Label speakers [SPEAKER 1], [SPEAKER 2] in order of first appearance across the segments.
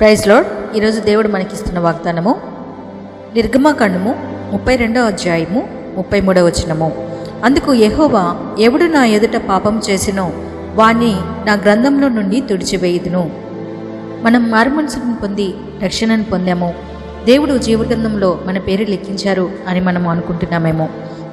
[SPEAKER 1] Praise load ఈరోజు దేవుడు మనకిస్తున్న వాగ్దానము నిర్గమకాండము ముప్పై రెండో అధ్యాయము ముప్పై మూడో వచనము. అందుకు యహోవా ఎవడు నా ఎదుట పాపం చేసినో వాణ్ణి నా గ్రంథంలో నుండి తుడిచివేయుదును. మనం మారుమనసును పొంది రక్షణను పొందాము. దేవుడు జీవగ్రంథంలో మన పేరు లెక్కించారు అని మనం అనుకుంటున్నామేమో.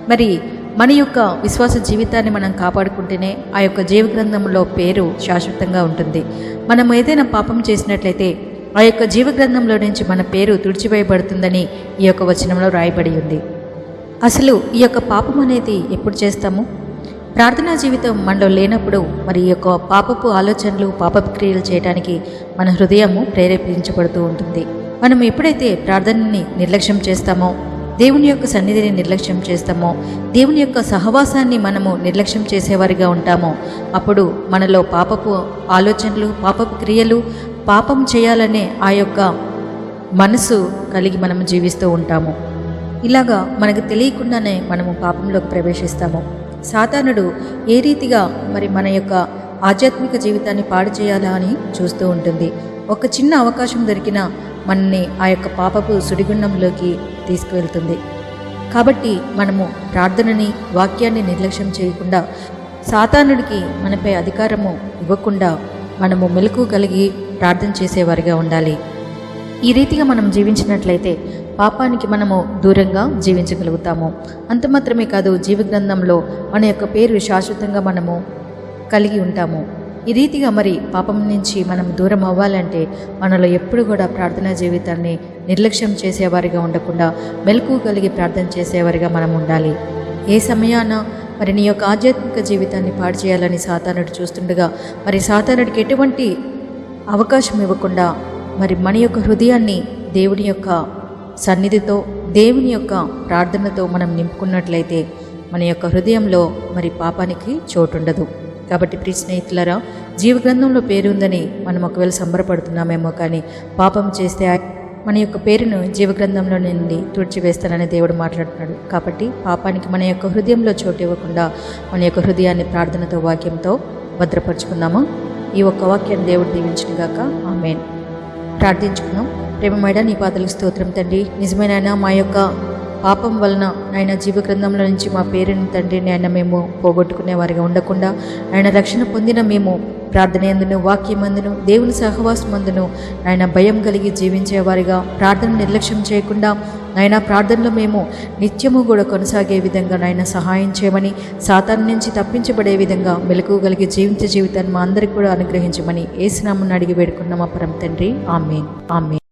[SPEAKER 1] మరి మన యొక్క విశ్వాస జీవితాన్ని మనం కాపాడుకుంటేనే ఆ యొక్క జీవగ్రంథంలో పేరు శాశ్వతంగా ఉంటుంది. మనం ఏదైనా పాపం చేసినట్లయితే ఆ యొక్క జీవగ్రంథంలో నుంచి మన పేరు తుడిచివేయబడుతుందని ఈ యొక్క వచనంలో రాయబడి ఉంది. అసలు ఈ యొక్క పాపం అనేది ఎప్పుడు చేస్తాము? ప్రార్థనా జీవితం మనలో లేనప్పుడు మరి ఈ యొక్క పాపపు ఆలోచనలు పాపపు క్రియలు చేయడానికి మన హృదయము ప్రేరేపించబడుతూ ఉంటుంది. మనం ఎప్పుడైతే ప్రార్థనని నిర్లక్ష్యం చేస్తామో దేవుని యొక్క సన్నిధిని నిర్లక్ష్యం చేస్తామో దేవుని యొక్క సహవాసాన్ని మనము నిర్లక్ష్యం చేసేవారిగా ఉంటామో అప్పుడు మనలో పాపపు ఆలోచనలు పాపపు క్రియలు పాపం చేయాలనే ఆ యొక్క మనసు కలిగి మనం జీవిస్తూ ఉంటాము. ఇలాగా మనకు తెలియకుండానే మనము పాపంలోకి ప్రవేశిస్తాము. సాతానుడు ఏ రీతిగా మరి మన యొక్క ఆధ్యాత్మిక జీవితాన్ని పాడు చేయాలా అని చూస్తూ ఉంటుంది. ఒక చిన్న అవకాశం దొరికినా మనని ఆ యొక్క పాపపు సుడిగుండంలోకి తీసుకువెళ్తుంది. కాబట్టి మనము ప్రార్థనని వాక్యాన్ని నిర్లక్ష్యం చేయకుండా సాతానుడికి మనపై అధికారము ఇవ్వకుండా మనము మెలకు కలిగి ప్రార్థన చేసేవారిగా ఉండాలి. ఈ రీతిగా మనం జీవించినట్లయితే పాపానికి మనము దూరంగా జీవించగలుగుతాము. అంత మాత్రమే కాదు జీవగ్రంథంలో మన యొక్క పేరు శాశ్వతంగా మనము కలిగి ఉంటాము. ఈ రీతిగా మరి పాపం నుంచి మనం దూరం అవ్వాలంటే మనలో ఎప్పుడు కూడా ప్రార్థనా జీవితాన్ని నిర్లక్ష్యం చేసేవారిగా ఉండకుండా మెలకు కలిగి ప్రార్థన చేసేవారిగా మనం ఉండాలి. ఏ సమయాన మరి నీ యొక్క ఆధ్యాత్మిక జీవితాన్ని పాడు చేయాలని సాతానుడు చూస్తుండగా మరి సాతానుడికి ఎటువంటి అవకాశం ఇవ్వకుండా మరి మన యొక్క హృదయాన్ని దేవుని యొక్క సన్నిధితో దేవుని యొక్క ప్రార్థనతో మనం నింపుకున్నట్లయితే మన యొక్క హృదయంలో మరి పాపానికి చోటుండదు. కాబట్టి ప్రియ స్నేహితులరా జీవగ్రంథంలో పేరు ఉందని మనం ఒకవేళ సంబరపడుతున్నామేమో కానీ పాపం చేస్తే మన యొక్క పేరును జీవగ్రంథంలో నుండి తుడిచివేస్తానని దేవుడు మాట్లాడుతున్నాడు. కాబట్టి పాపానికి మన యొక్క హృదయంలో చోటు ఇవ్వకుండా మన యొక్క హృదయాన్ని ప్రార్థనతో వాక్యంతో భద్రపరుచుకుందామా. ఈ ఒక్క వాక్యాన్ని దేవుడు దీవించునుగాక ఆమెన్. ప్రేమ ప్రేమమైన నీ పాదలకు స్తోత్రం తండ్రి. నిజమైన మా యొక్క పాపం వలన ఆయన జీవగ్రంథంలో నుంచి మా పేరుని తండ్రిని ఆయన మేము పోగొట్టుకునే వారిగా ఉండకుండా ఆయన రక్షణ పొందిన మేము ప్రార్థనయందును వాక్యమందును దేవుని సహవాసమందును ఆయన భయం కలిగి జీవించేవారిగా ప్రార్థన నిర్లక్ష్యం చేయకుండా ఆయన ప్రార్థనలో మేము నిత్యము కూడా కొనసాగే విధంగా నాయన సహాయం చేయమని సాతాన్ నుంచి తప్పించబడే విధంగా మెలకు కలిగి జీవిత జీవితాన్ని మా అందరికి కూడా అనుగ్రహించమని ఏసునామని అడిగి వేడుకున్నాం మా పరం తండ్రి. ఆమె ఆమె